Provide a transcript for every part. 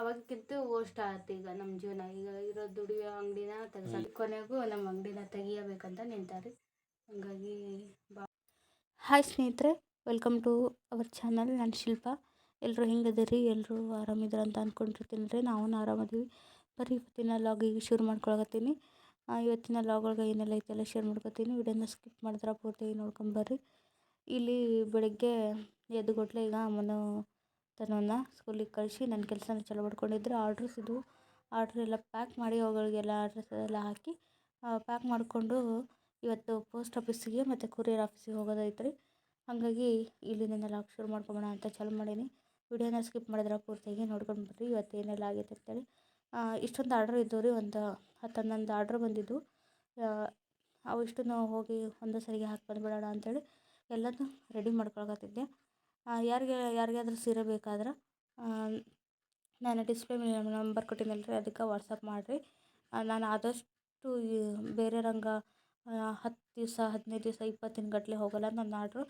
ಅವಾಗಕ್ಕಿಂತ host ಆಯ್ತು ಈಗ ನಮ್ಮ ಜೀವನ. ಈಗ ಇರೋ ದುಡಿಯೋ ಅಂಗಡಿನ ತೆಗ್ಸ ಕೊನೆಗೂ ನಮ್ಮ ಅಂಗಡಿನ ತೆಗಿಯಬೇಕಂತ ನಿಂತಾರೆ. ಹಂಗಾಗಿ ಬಾ. ಹಾಯ್ ಸ್ನೇಹಿತರೆ ವೆಲ್ಕಮ್ ಟು ಅವರ್ ಚಾನಲ್ ನಾನು ಶಿಲ್ಪ. ಎಲ್ಲರೂ ಹೆಂಗದಿರಿ ಎಲ್ಲರೂ ಆರಾಮಿದ್ರ ಅಂತ ಅಂದ್ಕೊಂಡಿರ್ತೀನಿ ರೀ. ನಾವು ಆರಾಮದೀವಿ. ಬರೀ ಇವತ್ತಿನ ಲಾಗಿಗೆ ಶುರು ಮಾಡ್ಕೊಳಕತ್ತೀನಿ. ಇವತ್ತಿನ ಲಾಗ್ ಒಳಗೆ ಏನೆಲ್ಲ ಐತೆಲ್ಲ ಶೇರ್ ಮಾಡ್ಕೊತೀನಿ. ವಿಡಿಯೋನ ಸ್ಕಿಪ್ ಮಾಡಿದ್ರೆ ಪೂರ್ತಿ ನೋಡ್ಕೊಂಬರ್ರಿ ಇಲ್ಲಿ ಬೆಳಗ್ಗೆ ಎದ್ದು ಕೊಟ್ಲೆ ಈಗ ಅಮ್ಮನ ತನ್ನನ್ನು ಸ್ಕೂಲಿಗೆ ಕಳಿಸಿ ನನ್ನ ಕೆಲಸನ ಚಾಲು ಮಾಡ್ಕೊಂಡಿದ್ರು ಆರ್ಡ್ರಸ್ ಇದು. ಆರ್ಡ್ರ್ ಎಲ್ಲ ಪ್ಯಾಕ್ ಮಾಡಿ ಅವುಗಳಿಗೆಲ್ಲ ಅಡ್ರೆಸ್ ಎಲ್ಲ ಹಾಕಿ ಪ್ಯಾಕ್ ಮಾಡಿಕೊಂಡು ಇವತ್ತು ಪೋಸ್ಟ್ ಆಫೀಸಿಗೆ ಮತ್ತು ಕೊರಿಯರ್ ಆಫೀಸಿಗೆ ಹೋಗೋದೈತೆ ರೀ ಹಾಗಾಗಿ ಇಲ್ಲಿಂದ ಲಾಗ್ ಶುರು ಮಾಡ್ಕೊಬೋಣ ಅಂತ ಚಾಲು ಮಾಡೀನಿ. ವಿಡಿಯೋನ ಸ್ಕಿಪ್ ಮಾಡಿದ್ರೆ ಪೂರ್ತಿಯಾಗಿ ನೋಡ್ಕೊಂಡು ಬರ್ರಿ ಇವತ್ತು ಏನೆಲ್ಲ ಆಗೈತೆ ಅಂತೇಳಿ. ಇಷ್ಟೊಂದು ಆರ್ಡ್ರ್ ಇದ್ದವು ರೀ ಒಂದು ಹತ್ತು ಹನ್ನೊಂದು ಆರ್ಡ್ರ್ ಬಂದಿದ್ದು ಅವು ಇಷ್ಟನ್ನು ಹೋಗಿ ಒಂದೇ ಸರಿಗೆ ಹಾಕಿ ಬಂದುಬಿಡೋಣ ಅಂತೇಳಿ ಎಲ್ಲದನ್ನೂ ರೆಡಿ ಮಾಡ್ಕೊಳಕತ್ತಿದ್ದೆ. ಯಾರಿಗೆ, ಯಾರಿಗಾದ್ರೂ ಸೀರೆ ಬೇಕಾದ್ರೆ ನಾನು ಡಿಸ್ಪ್ಲೇ ಮೇಲೆ ನಂಬರ್ ಕೊಟ್ಟಿನಲ್ಲ ರೀ ಅದಕ್ಕೆ ವಾಟ್ಸಪ್ ಮಾಡಿರಿ. ನಾನು ಆದಷ್ಟು ಬೇರೆ ರಂಗ ಹತ್ತು ದಿವಸ, ಹದಿನೈದು ದಿವಸ ಇಪ್ಪತ್ತು ದಿನ ಗಟ್ಟಲೆ ಹೋಗಲ್ಲ ನನ್ನ ಆರ್ಡ್ರು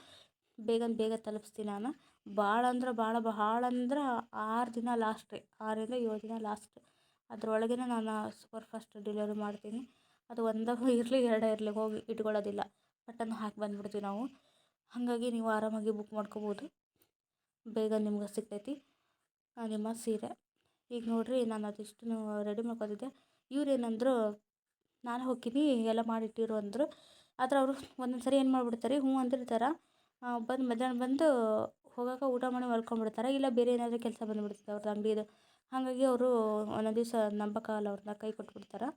ಬೇಗ ಬೇಗ ತಲುಪಿಸ್ತೀನಿ ನಾನು. ಭಾಳ ಅಂದ್ರೆ ಭಾಳ ಭಾಳ ಅಂದ್ರೆ ಆರು ದಿನ ಲಾಸ್ಟ್ ರೀ ಆರರಿಂದ ಏಳು ದಿನ ಲಾಸ್ಟ್ ಅದರೊಳಗೆ ನಾನು ಸೂಪರ್ ಫಾಸ್ಟ್ ಡೆಲಿವರಿ ಮಾಡ್ತೀನಿ. ಅದು ಒಂದೇ ಇರಲಿ, ಎರಡೇ ಇರಲಿ, ಹೋಗಿ ಇಟ್ಕೊಳ್ಳೋದಿಲ್ಲ. ಪಟ್ಟನ್ನು ಹಾಕಿ ಬಂದ್ಬಿಡ್ತೀವಿ ನಾವು. ಹಾಗಾಗಿ ನೀವು ಆರಾಮಾಗಿ ಬುಕ್ ಮಾಡ್ಕೋಬೋದು. ಬೇಗ ನಿಮ್ಗೆ ಸಿಗ್ತೈತಿ. ನಿಮ್ಮ ಸೀರೆ. ಈಗ ನೋಡಿರಿ, ನಾನು ಅದಿಷ್ಟನ್ನು ರೆಡಿ ಮಾಡ್ಕೊತಿದ್ದೆ ಇವ್ರು ಏನಂದರು, ನಾನು ಹೋಗ್ತೀನಿ, ಎಲ್ಲ ಮಾಡಿಟ್ಟಿರು ಅಂದರು. ಆದ್ರೆ ಅವರು ಒಂದೊಂದು ಸರಿ ಏನು ಮಾಡಿಬಿಡ್ತಾರೆ, ಹ್ಞೂ ಅಂದಿರ್ತಾರೆ. ಬಂದು ಮಧ್ಯಾಹ್ನ ಬಂದು ಹೋಗೋಕೆ ಊಟ ಮಾಡಿ ಮಲ್ಕೊಂಡ್ಬಿಡ್ತಾರೆ ಇಲ್ಲ ಬೇರೆ ಏನಾದರೂ ಕೆಲಸ ಬಂದುಬಿಡ್ತದೆ ಅವ್ರದ್ದು ಅಂಗಡಿದು ಹಾಗಾಗಿ ಅವರು ಒಂದೊಂದು ದಿವಸ ನಂಬಕ್ಕಾಗಲ್ಲ ಅವ್ರನ್ನ ಕೈ ಕೊಟ್ಬಿಡ್ತಾರೆ.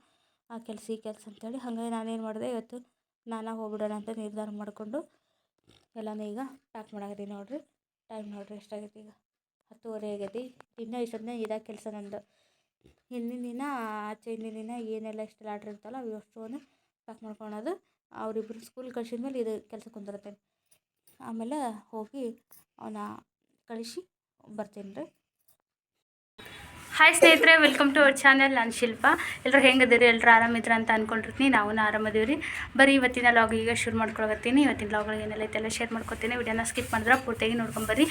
ಆ, ಕೆಲಸ ಈ ಕೆಲಸ ಅಂತೇಳಿ. ಹಾಗಾಗಿ ನಾನೇನು ಮಾಡಿದೆ, ಇವತ್ತು ನಾನಾಗ ಹೋಗ್ಬಿಡೋಣ ಅಂತ ನಿರ್ಧಾರ ಮಾಡಿಕೊಂಡು, ಎಲ್ಲನೂ ಈಗ ಪ್ಯಾಕ್ ಮಾಡಾಕತ್ತೀನಿ ನೋಡಿರಿ. ಟೈಮ್ ನೋಡ್ರಿ ಎಷ್ಟಾಗೈತಿ ಈಗ. ಹತ್ತುವರೆ ಆಗೈತಿ. ಇನ್ನೂ ಇಷ್ಟೊತ್ತನೇ ಇದೇ ಕೆಲಸ ನಂದು. ಹಿಂದಿನ ದಿನ ಆಚೆ ಹಿಂದಿನ ದಿನ ಏನೆಲ್ಲ ಇಷ್ಟೆಲ್ಲ ಆರ್ಡ್ರ್ ಇರ್ತಲ್ಲ ಅವು ಅಷ್ಟನ್ನು ಪ್ಯಾಕ್ ಮಾಡ್ಕೊಳೋದು. ಅವರಿಬ್ಬರು ಸ್ಕೂಲ್ ಕಳ್ಸಿದ ಮೇಲೆ ಇದು ಕೆಲಸ ಕುಂದಿರ್ತೇನೆ ಆಮೇಲೆ ಹೋಗಿ ಅವನ್ನ ಕಳಿಸಿ ಬರ್ತೀನಿ ರೀ. ಹಾಯ್ ಸ್ನೇಹಿತರೆ ವೆಲ್ಕಮ್ ಟು ಅವರ್ ಚಾನಲ್ ನಾನು ಶಿಲ್ಪ. ಎಲ್ಲರೂ ಹೆಂಗದಿರಿ ಎಲ್ಲರೂ ಆರಾಮಿದ್ರ ಅಂತ ಅಂದ್ಕೊಂಡಿರ್ತೀನಿ ನಾವು ಆರಾಮದೀವಿ ರೀ ಬರೀ ಇವತ್ತಿನ ಲಾಗ್ ಈಗ ಶುರು ಮಾಡ್ಕೊಳಕತ್ತೀನಿ. ಇವತ್ತಿನ ಲಾಗ್ಗಳು ಏನೆಲ್ಲ ಐತೆಲ್ಲ ಶೇರ್ ಮಾಡ್ಕೊತೀನಿ. ವಿಡಿಯೋನ ಸ್ಕಿಪ್ ಮಾಡಿದ್ರೆ ಪೂರ್ತಿಯಾಗಿ ನೋಡ್ಕೊಂಬರ್ರಿ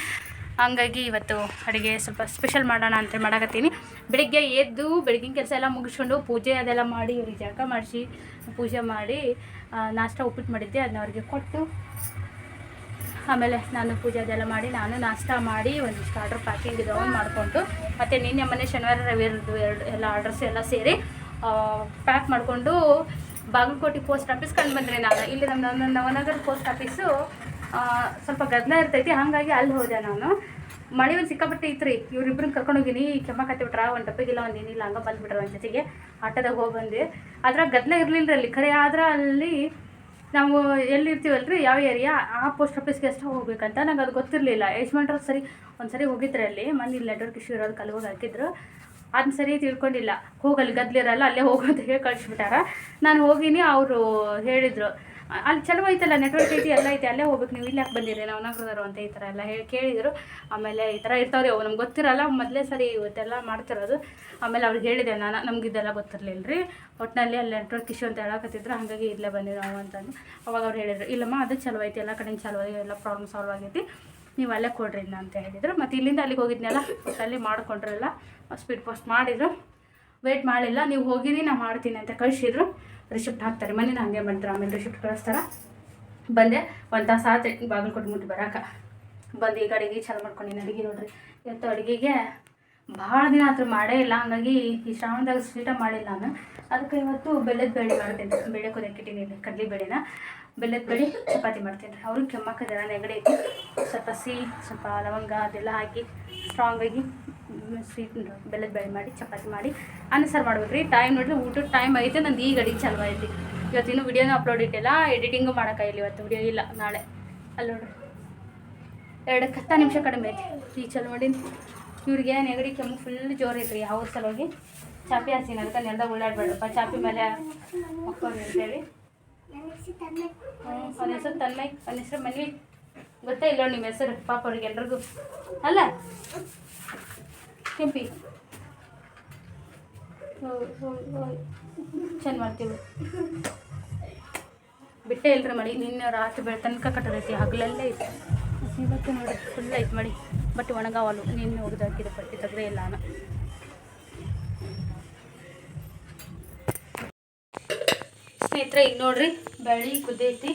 ಹಂಗಾಗಿ ಇವತ್ತು ಅಡುಗೆ ಸ್ವಲ್ಪ ಸ್ಪೆಷಲ್ ಮಾಡೋಣ ಅಂತ ಮಾಡಕತ್ತೀನಿ. ಬೆಳಿಗ್ಗೆ ಎದ್ದು ಬೆಳಗಿನ ಕೆಲಸ ಎಲ್ಲ ಮುಗಿಸ್ಕೊಂಡು ಪೂಜೆ ಅದೆಲ್ಲ ಮಾಡಿ ಇವ್ರಿಗೆ ಜಾಗ ಮಾಡಿಸಿ, ಪೂಜೆ ಮಾಡಿ ನಾಷ್ಟ ಉಪ್ಪಿಟ್ಟು ಮಾಡಿದ್ದೆ. ಅದನ್ನ ಅವ್ರಿಗೆ ಕೊಟ್ಟು ಆಮೇಲೆ ನಾನು ಪೂಜೆ ಅದೆಲ್ಲ ಮಾಡಿ ನಾನು ನಾಷ್ಟ ಮಾಡಿ ಒಂದಿಷ್ಟು ಆರ್ಡ್ರ್ ಪ್ಯಾಕಿಂಗ್ ಇದಾವೆ ಮಾಡಿಕೊಂಡು, ಮತ್ತು ನಿನ್ನೆ ಮೊನ್ನೆ ಶನಿವಾರ ರವಿರದ್ದು ಎರಡು ಎಲ್ಲ ಆರ್ಡರ್ಸ್ ಎಲ್ಲ ಸೇರಿ ಪ್ಯಾಕ್ ಮಾಡಿಕೊಂಡು ಬಾಗಲಕೋಟೆ ಪೋಸ್ಟ್ ಆಫೀಸ್ ಕಂಡು ಬಂದ್ರಿ ನಾನು. ಇಲ್ಲಿ ನಮ್ಮ ನವನಗರ ಪೋಸ್ಟ್ ಆಫೀಸು ಸ್ವಲ್ಪ ಗದ್ನ ಇರ್ತೈತಿ, ಹಾಗಾಗಿ ಅಲ್ಲಿ ಹೋದೆ ನಾನು. ಮಳೆ ಒಂದು ಸಿಕ್ಕಾಪಟ್ಟೆ ಇತ್ತು ರೀ ಇವ್ರಿಬ್ರನ್ನ ಕರ್ಕೊಂಡು ಹೋಗಿನಿ, ಕೆಮ್ಮ ಕತ್ತಿಬಿಟ್ರ ಒಂದು ಡಬ್ಬಿಗಿಲ್ಲ ಒಂದು ಏನಿಲ್ಲ ಹಂಗೆ ಬಂದುಬಿಟ್ರ ಒಂದು ಜೊತೆಗೆ ಆಟೋದಾಗ ಹೋಗಿ ಬಂದೆ. ಅದ್ರಾಗ ಗದ್ದಲ ಇರಲಿಲ್ಲ ಅಲ್ಲಿ, ಖರೆ ಆದ್ರೆ ಅಲ್ಲಿ ನಾವು ಎಲ್ಲಿರ್ತೀವಲ್ಲ ರೀ ಯಾವ ಏರಿಯಾ ಆ ಪೋಸ್ಟ್ ಆಫೀಸ್ಗೆ ಎಷ್ಟು ಹೋಗ್ಬೇಕಂತ ನಂಗೆ ಅದು ಗೊತ್ತಿರಲಿಲ್ಲ. ಯಜಮಾನ್ರು ಸರಿ ಒಂದು ಸರಿ ಹೋಗಿದ್ರೆ ಅಲ್ಲಿ ಮನೆ ಇಲ್ಲಿ ನೆಟ್ವರ್ಕ್ ಇಶ್ಯೂ ಇರೋದಕ್ಕೆ ಅಲ್ಲಿ ಹಾಕಿದ್ರು. ಅದನ್ನ ಸರಿ ತಿಳ್ಕೊಂಡಿಲ್ಲ. ಹೋಗಲ್ಲಿ ಗದ್ಲಿರಲ್ಲ, ಅಲ್ಲೇ ಹೋಗೋದಕ್ಕೆ ಹೇಳಿ ಕಳಿಸ್ಬಿಟ್ಟಾರ. ನಾನು ಹೋಗಿನಿ, ಅವರು ಹೇಳಿದರು, ಅಲ್ಲಿ ಚಲೋ ಐತಲ್ಲ ನೆಟ್ವರ್ಕ್ ಐತಿ, ಎಲ್ಲ ಐತಿ, ಅಲ್ಲೇ ಹೋಗ್ಬೇಕು, ನೀವು ಇಲ್ಲಿ ಯಾಕೆ ಬಂದಿರಿ, ನಾವು ನಗರದವರು ಅಂತ ಈ ಥರ ಎಲ್ಲ ಹೇಳಿ ಕೇಳಿದರು. ಆಮೇಲೆ ಈ ಥರ ಇರ್ತಾವ್ರಿ, ಅವು ನಮ್ಗೆ ಗೊತ್ತಿರಲ್ಲ, ಮೊದಲೇ ಸರಿ ಇವತ್ತೆಲ್ಲ ಮಾಡ್ತಿರೋದು. ಆಮೇಲೆ ಅವ್ರಿಗೆ ಹೇಳಿದೆ ನಾನು, ನಮ್ಗೆ ಇದೆಲ್ಲ ಗೊತ್ತಿರಲಿಲ್ಲ ರೀ ಒಟ್ಟಿನಲ್ಲಿ ಅಲ್ಲಿ ನೆಟ್ವರ್ಕ್ ಇಶ್ಯೂ ಅಂತ ಹೇಳಕತ್ತಿದ್ರು, ಹಾಗಾಗಿ ಇಲ್ಲೇ ಬಂದಿರೋ ಅಂತಂದು. ಅವಾಗ ಅವ್ರು ಹೇಳಿದರು, ಇಲ್ಲಮ್ಮ, ಅದು ಚಲೋ ಐತಿ, ಎಲ್ಲ ಕಡೆ ಚಲೋ, ಎಲ್ಲ ಪ್ರಾಬ್ಲಮ್ ಸಾಲ್ವ್ ಆಗೈತಿ. ನೀವು ಅಲ್ಲೇ ಕೊಡ್ರಿ ಅಂತ ಹೇಳಿದರು. ಮತ್ತು ಇಲ್ಲಿಂದ ಅಲ್ಲಿಗೆ ಹೋಗಿದ್ನಲ್ಲ ಅಲ್ಲಿ ಮಾಡಿಕೊಂಡ್ರಲ್ಲ ಸ್ಪೀಡ್ ಪೋಸ್ಟ್ ಮಾಡಿದರು. ವೇಟ್ ಮಾಡಲಿಲ್ಲ, ನೀವು ಹೋಗಿರಿ ನಾನು ಮಾಡ್ತೀನಿ ಅಂತ ಕಳಿಸಿದ್ರು. ರಿಸಿಪ್ಟ್ ಹಾಕ್ತಾರೆ ಮನೇನ ಹಂಗೆ ಮಾಡ್ತಾರೆ ಆಮೇಲೆ ರಿಸಿಪ್ಟ್ ಕಳಿಸ್ತಾರೆ. ಬಂದೆ, ಒಂದು ತಾಸು ಆತ್ರಿ, ಬಾಗಿಲು ಕೊಟ್ಬಿಟ್ಟು ಬರೋಕೆ. ಬಂದು ಈಗ ಅಡುಗೆ ಚಾಲು ಮಾಡ್ಕೊಂಡಿನಿ ಅಡುಗೆ ನೋಡ್ರಿ. ಇವತ್ತು ಅಡುಗೆಗೆ ಭಾಳ ದಿನ ಆದರೂ ಮಾಡೇ ಇಲ್ಲ. ಹಂಗಾಗಿ ಈ ಶ್ರಾವಣದಾಗ ಸ್ವೀಟ ಮಾಡಿಲ್ಲ ನಾನು. ಅದಕ್ಕೆ ಇವತ್ತು ಬೆಲ್ಲದ ಬೇಳೆ ಮಾಡ್ತೀನಿ. ಬೇಳೆ ಕುದಿಯಕ್ಕಿಟ್ಟಿದ್ದೀನಿ ಕಡ್ಲಿ ಬೇಳೆನ. ಬೆಲ್ಲದ ಬೇಳೆ ಚಪಾತಿ ಮಾಡ್ತೀನಿ ಅವರು ಕೆಮ್ಮಕ್ಕದರ ನೆಗಡಿ ಐತಿ. ಸ್ವಲ್ಪ ಸಿಹಿ, ಸ್ವಲ್ಪ ಲವಂಗ ಅದೆಲ್ಲ ಹಾಕಿ ಸ್ಟ್ರಾಂಗಾಗಿ ಸ್ವೀಟ್ ಬೆಲ್ಲದ ಬೇಳೆ ಮಾಡಿ, ಚಪಾತಿ ಮಾಡಿ, ಅನ್ನ ಸಾರು ಮಾಡ್ಬೇಕು ರೀ ಟೈಮ್ ನೋಡಿದ್ರೆ ಊಟದ ಟೈಮ್ ಐತೆ ನಂದು ಈಗ ಅಡಿಗೆ ಚಾಲು ಐತಿ ಇವತ್ತಿನ ವಿಡಿಯೋನ ಅಪ್ಲೋಡ್ ಇಟ್ಟಿಲ್ಲ ಎಡಿಟಿಂಗು ಮಾಡೋಕ್ಕಾಗಿಲ್ಲ ಇವತ್ತು ವಿಡಿಯೋ ಇಲ್ಲ, ನಾಳೆ. ಅಲ್ಲಿ ನೋಡ್ರಿ. ಎರಡು ಹತ್ತು ನಿಮಿಷ ಕಡಿಮೆ ಐತಿ. ಈಗ ಚಲೋ ಮಾಡಿ ಇವ್ರಿಗೆ ನೆಗಡಿ, ಕೆಮ್ಮು ಫುಲ್ ಜೋರು ಐತ್ರಿ ಅವ್ರ ಸಲುವಾಗಿ. ಚಾಪಿ ಹಾಸಿನ ಅದಕ್ಕೆ ನೆಲದಾಗ ಉಳ್ಳಾಡ್ಬೇಡಪ್ಪ ಚಾಪಿ ಮೇಲೆ ಮಕ್ಕಳು ಅಂತೇಳಿ ಅವನ ಹೆಸರು ತನ್ಮಯ್, ಅವನ ಹೆಸರು ಮನ್ವಿ. ಗೊತ್ತೇ ಇಲ್ಲ ನಿಮ್ಮ ಹೆಸರು? ಪಾಪ ಅವ್ರಿಗೆ ಎಲ್ರಿಗೂ. ಅಲ್ಲ? ಕೆಂಪಿ. ಚೆಂದ ಮಾಡ್ತೀವಿ. ಬಿಟ್ಟೆ ಇಲ್ರಿ ಮಡಿ, ನಿನ್ನೆ ರಾತ್ರಿ ಬೆಳೆ, ತನಕ ಕಟ್ಟದೈತಿ ಹಗಲಲ್ಲೇ ಐತೆ. ಇವತ್ತು ನೋಡಿ ಫುಲ್ ಐತೆ ಮಳಿ ಬಟ್ ಒಣಗಾವಲು ನಿನ್ನೆ ಹಾಕಿದ ಬಟ್ಟೆ ತೆಗ್ದೇ ಇಲ್ಲ ನಾನು. ಸ್ನೇಹಿತರೆ, ಈಗ ನೋಡ್ರಿ ಬೆಳಿ ಕುದ್ದೈತಿ.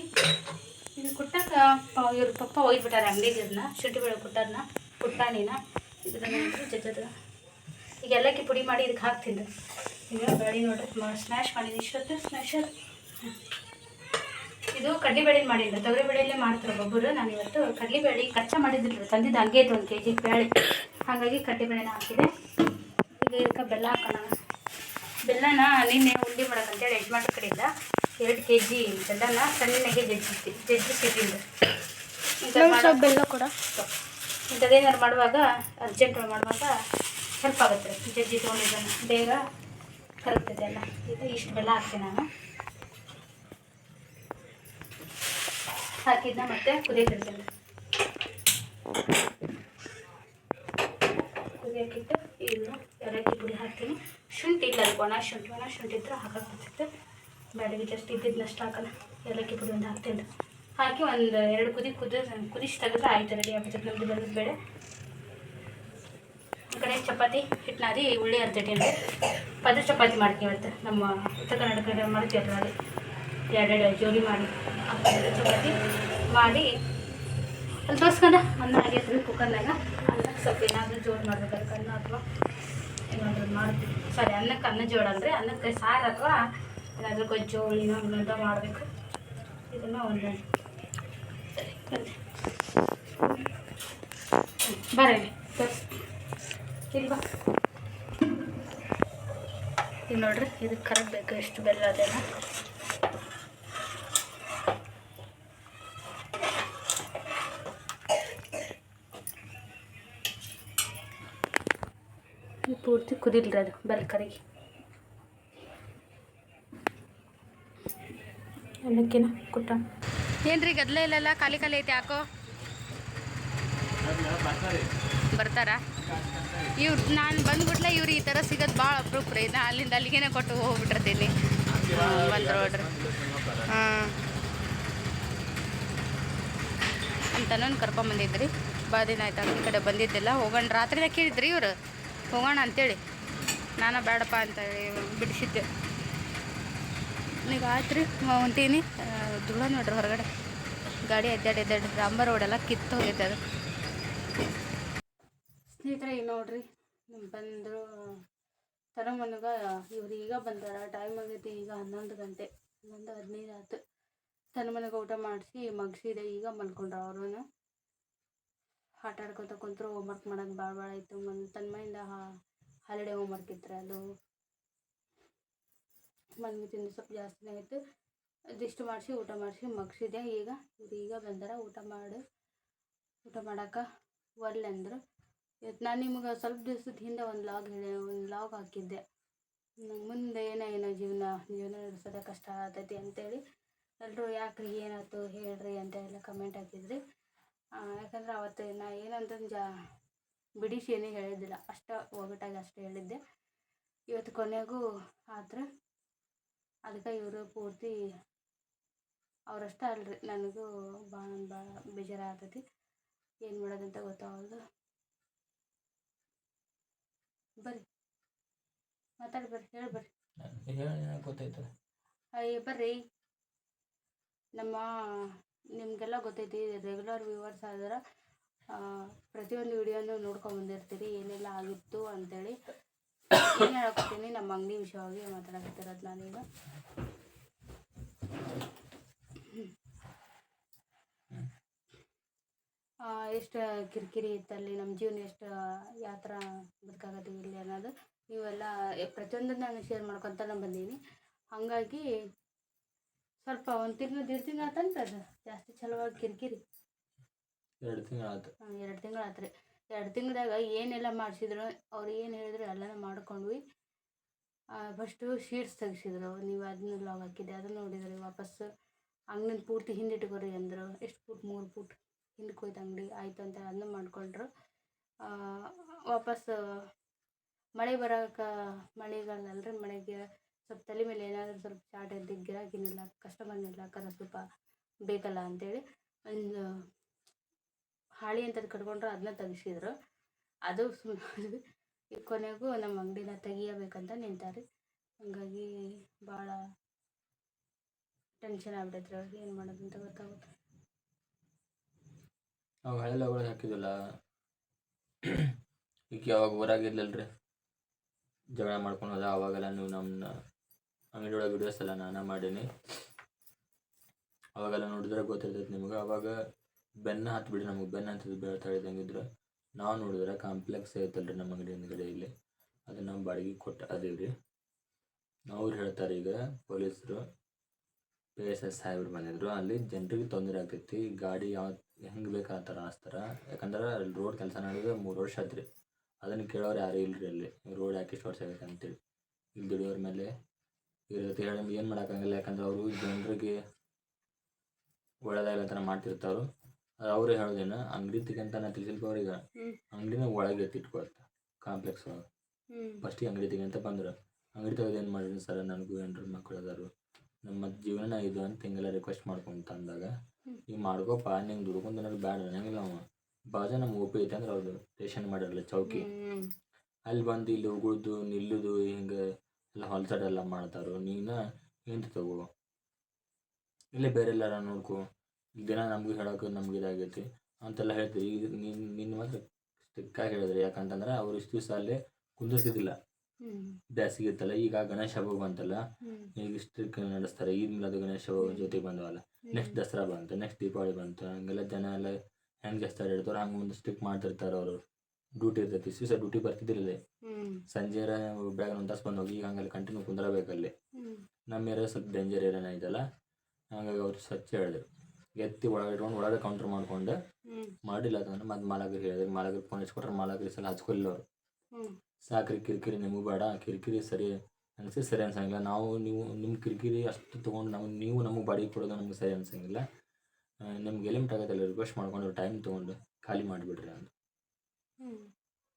ಇದು ಕುಟ್ಟಾಕ ಪ- ಇವ್ರ ಪಪ್ಪ ಒಯ್ದ್ಬಿಟ್ಟಾರೆ ಅಂಗಡಿಗೆ ಇದನ್ನ ಶುಂಠಿ ಬೆಳೆ ಕುಟ್ಟಾರನ್ನ ಪುಟ್ಟಾಣಿನ ಇದನ್ನ ಜಜ್ಜದ. ಈಗ ಎಲ್ಲಕ್ಕಿ ಪುಡಿ ಮಾಡಿ ಇದಕ್ಕೆ ಹಾಕ್ತಿದ್ರು ಈಗ ಬೆಳಿ ನೋಡ್ರಿ ಸ್ಮ್ಯಾಶ್ ಮಾಡಿದ್ದು ಇಷ್ಟೊತ್ತು ಸ್ಮ್ಯಾಶ್ ಇದು ಕಡ್ಲಿ ಬೇಳೆ ಮಾಡಿಲ್ಲ ತೊಗರಿ ಬೇಳೆಯಲ್ಲೇ ಮಾಡ್ತಾರೆ ಒಬ್ಬರು ನಾನು ಇವತ್ತು ಕಡ್ಲಿ ಬೇಳೆ ಕಚ್ಚಾ ಮಾಡಿದ್ರು ತಂದಿದ್ದು ಹಂಗೆ ಇತ್ತು ಒಂದು ಕೆ ಜಿ ಬೇಳೆ ಹಾಗಾಗಿ ಕಡ್ಲಿ ಬೇಳೆನ ಹಾಕಿದೆ. ಈಗ ಇದಕ್ಕೆ ಬೆಲ್ಲ ಹಾಕೋಣ. ಬೆಲ್ಲನ ನಿನ್ನೆ ಉಂಡೆ ಮಾಡೋಕ್ಕಂತೇಳಿ ಯಜಮಾನ್ರ ಕಡೆಯಿಂದ ಎರಡು ಕೆ ಜಿ ಬೆಲ್ಲನ ಸಣ್ಣಗೆ ಜಜ್ಜಿ ಜಜ್ಜಿ ಸ್ವಲ್ಪ ಬೆಲ್ಲ ಕೂಡ. ಇಂಥದ್ದೇನಾದ್ರು ಮಾಡುವಾಗ ಅರ್ಜೆಂಟ್ ಮಾಡುವಾಗ ಹೆಲ್ಪ್ ಆಗುತ್ತೆ. ಜಜ್ಜಿ ತೊಗೊಂಡಿದ್ದಾನ ಬೇಗ ಕರಗ್ತದೆ ಎಲ್ಲ ಇದು ಇಷ್ಟು ಬೆಲ್ಲ ಹಾಕ್ತೀನಿ ನಾನು. ಹಾಕಿದ್ದ ಮತ್ತೆ ಕುದಿಯಕ್ಕಿಡ್ತೀನಿ ಕುದಿಯೋಕ್ಕಿಟ್ಟು ಇದು ಏಲಕ್ಕಿ ಪುಡಿ ಹಾಕ್ತೀನಿ ಶುಂಠಿ ಇಲ್ಲ ಅದಕ್ಕೆ ಒಣ ಶುಂಠಿ ಒಣ ಶುಂಠಿ ಇದ್ರೆ ಹಾಕಕ್ಕೆ ಬ್ಯಾಡಿಗೆ ಜಸ್ಟ್ ಇದ್ದಿದ್ದನ್ನಷ್ಟು ಹಾಕೋಣ ಏಲಕ್ಕಿ ಪುಡಿ ಒಂದು ಹಾಕ್ತೀನಿ. ಹಾಕಿ ಒಂದು ಎರಡು ಕುದಿ ಕುದಿ ಕುದಿಸಿ ತೆಗೆದ್ರೆ ಆಯ್ತು ರೆಡಿ ಆಗ್ತದೆ ನಮ್ಮದು ಬೆಲ್ಲದ ಬೇಳೆ. ಈ ಕಡೆ ಚಪಾತಿ ಹಿಟ್ಟು ನಾದಿ ಉಳ್ಳಿ ಅರ್ಧಟಿ ಅಂತ. ಪದ ಚಪಾತಿ ಮಾಡ್ತೀವಿ ಅಂತ ನಮ್ಮ ಉತ್ತರ ಕರ್ನಾಟಕ ಮಾಡ್ತೀವಿ ಅದು ಎರಡೆರಡು ಜೋಡಿ ಮಾಡಿ. ಚಪಾತಿ ಮಾಡಿ. ಅಲ್ಲಿ ತೋರಿಸ್ಕೊಂಡ. ಅನ್ನ ಆಗಿರ್ತೀವಿ ಕುಕ್ಕರ್ನಾಗ ಅನ್ನಕ್ಕೆ ಸ್ವಲ್ಪ ಏನಾದರೂ ಜೋರು ಮಾಡ್ಬೇಕಾದ್ರೆ ಅನ್ನ ಅಥವಾ ಮಾಡ್ತೀವಿ ಸಾರಿ, ಅನ್ನಕ್ಕೆ ಅನ್ನ ಜೋಳ ಅಂದರೆ ಅನ್ನಕ್ಕೆ ಸಾರು ಅಥವಾ ಏನಾದರೂ ಗೊಜ್ಜು ಇನ್ನೊಂದು ಮಾಡಬೇಕು. ಇದನ್ನು ಒಂದು ಬರೀ ಇಲ್ವಾ ಇದು ನೋಡ್ರಿ ಇದಕ್ಕೆ ಬೇಕು, ಎಷ್ಟು ಬೆಲ್ಲ ಅದೆಲ್ಲ ಇದು ಪೂರ್ತಿ ಕುದಿಲ್ರಿ ಅದು, ಬರ್ರಿ ಕರಿಗೆ ಎಲ್ಲಕ್ಕಿನ ಕುಟ್ಟ. ಏನ್ರಿ ಗದ್ಲ ಇಲ್ಲಲ್ಲ ಖಾಲಿ ಖಾಲಿ ಐತೆ ಯಾಕೋ? ಬರ್ತಾರ? ಇವ್ರು ನಾನು ಬಂದ್ಬಿಟ್ಲೆ ಇವ್ರು ಈ ಥರ ಸಿಗೋದು ಭಾಳ ಅಪರೂಪ ರೀ. ನಾ ಅಲ್ಲಿಂದ ಅಲ್ಲಿಗೇನೆ ಕೊಟ್ಟು ಹೋಗ್ಬಿಟ್ಟಿರ್ತೀನಿ. ಬಂದ್ರು ನೋಡ್ರಿ. ಹಾಂ ಅಂತನೂ ಕರ್ಕೊಂಬಂದಿದ್ರಿ ಭಾಳ ದಿನ ಆಯ್ತು ಈ ಕಡೆ ಬಂದಿದ್ದಿಲ್ಲ. ಹೋಗೋಣ. ರಾತ್ರಿನ ಕೇಳಿದ್ರಿ ಇವ್ರು? ಹೋಗೋಣ ಅಂತೇಳಿ. ನಾನು ಬೇಡಪ್ಪ ಅಂತೇಳಿ ಬಿಡಿಸಿದ್ದೆ. ಈಗ ಆಯ್ತು ರೀ ಹೊಂಟೀನಿ ಧೂಳ ನೋಡ್ರಿ ಹೊರಗಡೆ. ಗಾಡಿ ಎದ್ದಾಡಿ ಎದ್ದಾಡಿ ರಾಂಬ ರೋಡೆಲ್ಲ ಕಿತ್ತು ಹೋಗೈತೆ ಅದು. ಸ್ನೇಹಿತರೆ ಈಗ ನೋಡ್ರಿ ಬಂದರು ತನ ಮನಗ ಇವ್ರು ಈಗ ಬಂದಾರ. ಟೈಮ್ ಆಗೈತಿ ಈಗ ಹನ್ನೊಂದು ಗಂಟೆ, ಹನ್ನೊಂದು ಹದಿನೈದು ಆಯ್ತು. ತನ್ನ ಮನೆಗೆ ಊಟ ಮಾಡಿಸಿ, ಮಗ್ಸಿದೆ, ಈಗ ಮಲ್ಕೊಂಡ್ರ ಅವ್ರೂ ಆಟ ಆಡ್ಕೊತ ಕುಂತ್ರು ಹೋಮ್ವರ್ಕ್ ಮಾಡೋದು ಭಾಳ ಭಾಳ ಇತ್ತು ಒಂದು ತನ್ಮಯಿಂದ ಹಾಲಿಡೇ ಹೋಮ್ವರ್ಕ್ ಇತ್ತು ಅದು. ಮನ್ಗೆ ತಿಂದು ಸ್ವಲ್ಪ ಜಾಸ್ತಿನೇ ಆಯಿತು. ಅದಿಷ್ಟು ಮಾಡಿಸಿ, ಊಟ ಮಾಡಿಸಿ ಮಗ್ಸಿದೆ. ಈಗ, ಇವ್ರು ಈಗ ಬಂದಾರ, ಊಟ ಮಾಡಿ. ಊಟ ಮಾಡೋಕೆ ಅಂದ್ರು. ಇವತ್ತು ನಾನು ನಿಮ್ಗೆ ಸ್ವಲ್ಪ ದಿವ್ಸದ ಹಿಂದೆ ಒಂದು ಲಾಗ್ ಹೇಳಿ, ಒಂದು ಲಾಗ್ ಹಾಕಿದ್ದೆ. ಮುಂದೆ ಏನೋ ಏನೋ ಜೀವನ ಜೀವನ ನಡೆಸೋದೇ ಕಷ್ಟ ಆಗ್ತೈತಿ ಅಂತೇಳಿ. ಎಲ್ಲರೂ ಯಾಕ್ರಿ ಏನಾಯ್ತು ಹೇಳ್ರಿ ಅಂತ ಎಲ್ಲ ಕಮೆಂಟ್ ಹಾಕಿದ್ರಿ. ಯಾಕಂದ್ರೆ ಅವತ್ತು ನಾ ಏನಂತಂದು ಜಾ ಬಿಡಿಸಿ ಏನೂ ಹೇಳಿದ್ದಿಲ್ಲ. ಅಷ್ಟ ಒಗಟಾಗಿ ಅಷ್ಟೇ ಹೇಳಿದ್ದೆ. ಇವತ್ತು ಕೊನೆಗೂ ಆದ್ರೆ ಅದಕ್ಕೆ ಇವರು ಪೂರ್ತಿ ಅವರಷ್ಟೇ ಅಲ್ರಿ. ನನಗೂ ಭಾಳ ಭಾಳ ಬೇಜಾರಾಗ್ತೈತಿ. ಏನು ಮಾಡೋದಂತ ಗೊತ್ತಾಗಲ್ದು ಬರ್ರಿ. ಮಾತಾಡಿ ಬರ್ರಿ ಹೇಳಿ ಬರ್ರಿ. ಗೊತ್ತಾಯ್ತು? ಅಯ್ಯ ಬರ್ರಿ. ನಮ್ಮ ನಿಮಗೆಲ್ಲ ಗೊತ್ತೈತಿ ರೆಗ್ಯುಲರ್ ವ್ಯೂವರ್ಸ್ ಆದ್ರೆ ಪ್ರತಿಯೊಂದು ವಿಡಿಯೋನು ನೋಡ್ಕೊಂಡು ಬಂದಿರ್ತೀರಿ, ಏನೆಲ್ಲ ಆಗಿತ್ತು ಅಂತೇಳಿ ಏನು ಹೇಳ್ಕೊತೀನಿ ನಮ್ಮ ಅಂಗಡಿ ವಿಷಯವಾಗಿ ಮಾತಾಡಕತ್ತಿರೋದು ನಾನೀಗ. ಎಷ್ಟು ಕಿರಿಕಿರಿ ಇತ್ತಲ್ಲಿ ನಮ್ಮ ಜೀವನ ಎಷ್ಟು, ಯಾವ ಥರ ಇಲ್ಲಿ ಅನ್ನೋದು ನೀವೆಲ್ಲ ಪ್ರತಿಯೊಂದನ್ನು ನಾನು ಶೇರ್ ಮಾಡ್ಕೊತಾನೆ ಬಂದೀನಿ. ಹಾಗಾಗಿ ಸ್ವಲ್ಪ ಒಂದು ತಿಂಗಳು ದೀಡ್ ತಿಂಗಳು ಆತಂತ ಅದು. ಜಾಸ್ತಿ ಚಲೋವಾಗಿ ಕಿರಿಕಿರಿ. ಎರಡು ತಿಂಗಳು ಆತು. ಎರಡು ತಿಂಗಳು ಆತ್ರಿ ಎರಡು ತಿಂಗಳದಾಗ ಏನೆಲ್ಲ ಮಾಡಿಸಿದ್ರು ಅವ್ರು ಏನು ಹೇಳಿದ್ರು ಎಲ್ಲನೂ ಮಾಡ್ಕೊಂಡ್ವಿ. ಫಸ್ಟು ಶೀಟ್ಸ್ ತೆಗೆಸಿದ್ರು. ನೀವು ಅದನ್ನ ಲಾಗ್ ಹಾಕಿದ್ದೆ ಅದನ್ನ ನೋಡಿದ್ರಿ ವಾಪಸ್ಸು ಅಂಗಡಿನ ಪೂರ್ತಿ ಹಿಂದಿಟ್ಕೊರಿ ಅಂದರು. ಎಷ್ಟು ಫುಟ್ ಮೂರು ಫುಟ್ ಹಿಂದಕ್ಕೆ ಹೋಯ್ತು ಅಂಗಡಿ ಆಯಿತು ಅಂತ ಅದನ್ನ ಮಾಡಿಕೊಂಡ್ರು. ವಾಪಸ್ ಮಳೆ ಬರೋಕೆ ಮಳೆಗಾಲಲ್ರಿ ಮಳೆಗೆ ಸ್ವಲ್ಪ ತಲೆ ಮೇಲೆ ಏನಾದರೂ ಸ್ವಲ್ಪ ಚಾಟ್ ಇದ್ದು ಗಿರಾಕಿನೆಲ್ಲ ಕಸ್ಟಮರ್ನೆಲ್ಲ ಕರ ಸ್ವಲ್ಪ ಬೇಕಲ್ಲ ಅಂತೇಳಿ ಒಂದು ಹಾಳಿ ಅಂತದ್ದು ಕಟ್ಕೊಂಡ್ರೆ ಅದನ್ನ ತೆಗಿಸಿದ್ರು. ಅದು ಸುಮ್ಮನೆ ಈ ಕೊನೆಗೂ ನಮ್ಮ ಅಂಗಡಿನ ತೆಗಿಯಬೇಕಂತ ನಿಂತಾರೆ. ಹಂಗಾಗಿ ಭಾಳ ಟೆನ್ಷನ್ ಆಗ್ಬಿಟ್ಟೈತ್ರಿ ಅವ್ರಿಗೆ, ಏನು ಮಾಡೋದು ಅಂತ ಗೊತ್ತಾಗುತ್ತೆ. ಅವಾಗ ಹಳೆ ಲಗಳು ಹಾಕಿದಿಲ್ಲ ಈಗ ಯಾವಾಗ ಊರಾಗಿರ್ಲಿಲ್ರಿ ಜಗಳ ಮಾಡ್ಕೊಂಡು ಹೋದ ಅವಾಗೆಲ್ಲ ನೀವು ನಮ್ಮ ಅಂಗಡಿ ಒಳಗೆ ವಿಡಿಯೋಸ್ ಎಲ್ಲ ನಾನೇ ಮಾಡೀನಿ. ಅವಾಗೆಲ್ಲ ನೋಡಿದ್ರೆ ಗೊತ್ತಿರ್ತೈತೆ ನಿಮ್ಗೆ. ಅವಾಗ ಬೆನ್ನ ಹತ್ಬಿಡ್ರಿ ನಮಗೆ. ಬೆನ್ನ ಅಂತ ಬೀಳ್ತಾ ಇದ್ದಂಗಿದ್ರೆ ನಾವು ನೋಡಿದ್ರೆ ಕಾಂಪ್ಲೆಕ್ಸ್ ಐತಲ್ರಿ ನಮ್ಮ ಅಂಗಡಿ ಹಿಂದ್ಗಡೆ ಇಲ್ಲಿ. ಅದು ನಮ್ಮ ಬಾಡಿಗೆ ಕೊಟ್ಟು ಅದೇವ್ರಿ ಅವ್ರು ಹೇಳ್ತಾರೆ ಈಗ ಪೊಲೀಸರು ಪಿ ಎಸ್ ಎಸ್ ಸಾಹೇಬ್ರು ಬಂದಿದ್ರು. ಅಲ್ಲಿ ಜನರಿಗೆ ತೊಂದರೆ ಆಗ್ತೈತಿ. ಗಾಡಿ ಯಾವ, ಹೆಂಗೆ ಬೇಕು ಆ ಥರ ಆಸ್ತಾರ ಯಾಕಂದ್ರೆ ರೋಡ್ ಕೆಲಸ ನಡೆದು ಮೂರು ವರ್ಷ ಆತ್ರಿ. ಅದನ್ನು ಕೇಳೋರು ಯಾರೂ ಇಲ್ರಿ ಅಲ್ಲಿ. ರೋಡ್ ಯಾಕೆ ಇಷ್ಟು ವರ್ಷ ಆಗೈತೆ ಅಂತೇಳಿ. ಇಲ್ಲಿ ದುಡಿಯೋರ ಮೇಲೆ ಇವ್ರ ಜೊತೆ ಹೇಳಿ ನಮ್ಗೆ ಏನು ಮಾಡೋಕ್ಕಾಗಲ್ಲ ಯಾಕಂದ್ರೆ ಅವರು ಜನರಿಗೆ ಒಳ್ಳೇದಾಗಲ್ಲ ಅಂತ ಮಾಡ್ತಿರ್ತಾರೋ ಅದು ಅವರೇ ಹೇಳೋದೇನ ಅಂಗಡಿ ತಿಕ್ಕಂತ ನಾ ತಿಳಿಸಿಲ್ಪ ಅವ್ರಿಗೆ. ಅಂಗಡಿನ ಒಳಗೆ ಎತ್ತಿಟ್ಕೊಳ್ತ ಕಾಂಪ್ಲೆಕ್ಸ್ ಒಳಗೆ. ಫಸ್ಟಿಗೆ ಅಂಗಡಿ ತೆಗಿಯಂತ ಬಂದ್ರು. ಅಂಗಡಿ ತೆಗೆದು ಏನು ಮಾಡಿದ್ರು ಸರ್ ನನಗೂ ಏನ್ರ ಮಕ್ಕಳು ಅದಾರು. ನಮ್ಮ ಜೀವನ ಇದು ಅಂತ ಹಿಂಗೆಲ್ಲ ರಿಕ್ವೆಸ್ಟ್ ಮಾಡ್ಕೊಂತ ಅಂದಾಗ ಹ್ಮ್. ಈಗ ಮಾಡ್ಕೋಪ ನಿಂಗೆ ದುಡ್ಕೊಂಡು ನನಗೆ ಬ್ಯಾಡ ಅನ್ನಂಗಿಲ್ಲ ಅವ. ಬಾಜ ನಮ್ಮ ಓಪಿ ಐತೆ ಅಂದ್ರೆ ಅವ್ರದ್ದು ಸ್ಟೇಷನ್ ಮಾಡಿರಲ್ಲ ಚೌಕಿ. ಅಲ್ಲಿ ಬಂದು ಇಲ್ಲಿ ಉಗುಳ್ದು ನಿಲ್ಲುದು ಹಿಂಗೆ ಎಲ್ಲ ಹೊಲ್ಸಾಡೆಲ್ಲ ಮಾಡ್ತಾರೋ ನೀನ ಏನು ತಗೋ. ಇಲ್ಲೇ ಬೇರೆ ಎಲ್ಲಾರ ನೋಡ್ಕೊ. ಈಗ ದಿನ ನಮಗೂ ಹೇಳೋಕೆ ನಮ್ಗೆ ಇದಾಗೈತಿ. ಅಂತೆಲ್ಲ ಹೇಳ್ತೀವಿ. ಈಗ ನಿನ್ನ ನಿನ್ನ ಮಾತ್ರ ಸ್ಟಿಕ್ಕಾಗಿ ಹೇಳಿದ್ರಿ ಯಾಕಂತಂದ್ರೆ ಅವ್ರು ಇಷ್ಟು ದಿವಸ ಅಲ್ಲೇ ಕುಂದಿರ್ತಿದ್ದಿಲ್ಲ ಹ್ಞೂ ಬ್ಯಾಸಿಗೆ ಇತ್ತಲ್ಲ ಈಗ ಗಣೇಶ ಹಬ್ಬ ಬಂತಲ್ಲ ಈಗ ಸ್ಟ್ರಿಕ್ ನಡೆಸ್ತಾರೆ. ಈದ್ ಅದು ಗಣೇಶ ಹಬ್ಬ ಜೊತೆಗೆ ಬಂದವಲ್ಲ ನೆಕ್ಸ್ಟ್ ದಸರಾ ಬಂತು ನೆಕ್ಸ್ಟ್ ದೀಪಾವಳಿ ಬಂತು ಹಂಗೆಲ್ಲ ಜನ ಎಲ್ಲ ಹೆಂಗೆ ಜಾಸ್ತಿ ಇಡ್ತಾರೋ ಹಂಗೆ ಒಂದು ಸ್ಟಿಕ್ ಮಾಡ್ತಿರ್ತಾರೆ ಅವರು. ಡ್ಯೂಟಿ ಇರ್ತೈತಿ. ಸೀಸ ಡ್ಯೂಟಿ ಬರ್ತಿದ್ದಿಲ್ಲ ಸಂಜೆ ಬ್ಯಾಗ್ ಒಂದು ತಾಸು ಬಂದು ಹೋಗಿ ಈಗ ಹಂಗಲ್ಲಿ ಕಂಟಿನ್ಯೂ ಕುಂದ್ರಬೇಕಲ್ಲಿ ನಮ್ಮ ಏರಿಯಾ ಸ್ವಲ್ಪ ಡೇಂಜರ್ ಏರಿಯಾನ ಇದೆಲ್ಲ. ಹಂಗಾಗಿ ಅವ್ರು ಸ್ವಚ್ಛ ಹೇಳಿದ್ರು. ಎತ್ತಿ ಒಳಗೆ ಇಟ್ಕೊಂಡು ಒಳಗೆ ಕೌಂಟ್ರ್ ಮಾಡ್ಕೊಂಡು ಮಾಡಿಲ್ಲ ಅದನ್ನ ಮತ್ತೆ ಮಾಲಾಗ್ರಿ ಹೇಳಿದ್ರು. ಮಾಲಕರಿಗೆ ಫೋನ್ ಹಚ್ಕೊಟ್ರೆ. ಮಾಲಾಗರಿ ಸಲ ಹಚ್ಕೊಲ್ಲ ಅವ್ರು. ಸಾಕ್ರಿ ಕಿರಿಕಿರಿ ನಿಮಗೂ ಬೇಡ. ಕಿರಿಕಿರಿ ಸರಿ ಅನಿಸಿ ಸರಿ ಅನ್ಸಂಗಿಲ್ಲ. ನಾವು ನೀವು ನಿಮ್ಮ ಕಿರಿಕಿರಿ ಅಷ್ಟು ತೊಗೊಂಡು ನಾವು ನೀವು ನಮಗೆ ಬಾಡಿಗೆ ಕೊಡೋದು ನಮ್ಗೆ ಸರಿ ಅನ್ಸಂಗಿಲ್ಲ. ನಿಮ್ಗೆ ಎಲಿಮಿಟ್ ಆಗತ್ತಲ್ಲ ರಿಕ್ವೆಸ್ಟ್ ಮಾಡ್ಕೊಂಡು ಟೈಮ್ ತೊಗೊಂಡು ಖಾಲಿ ಮಾಡಿಬಿಡ್ರಿ ಅಂತ.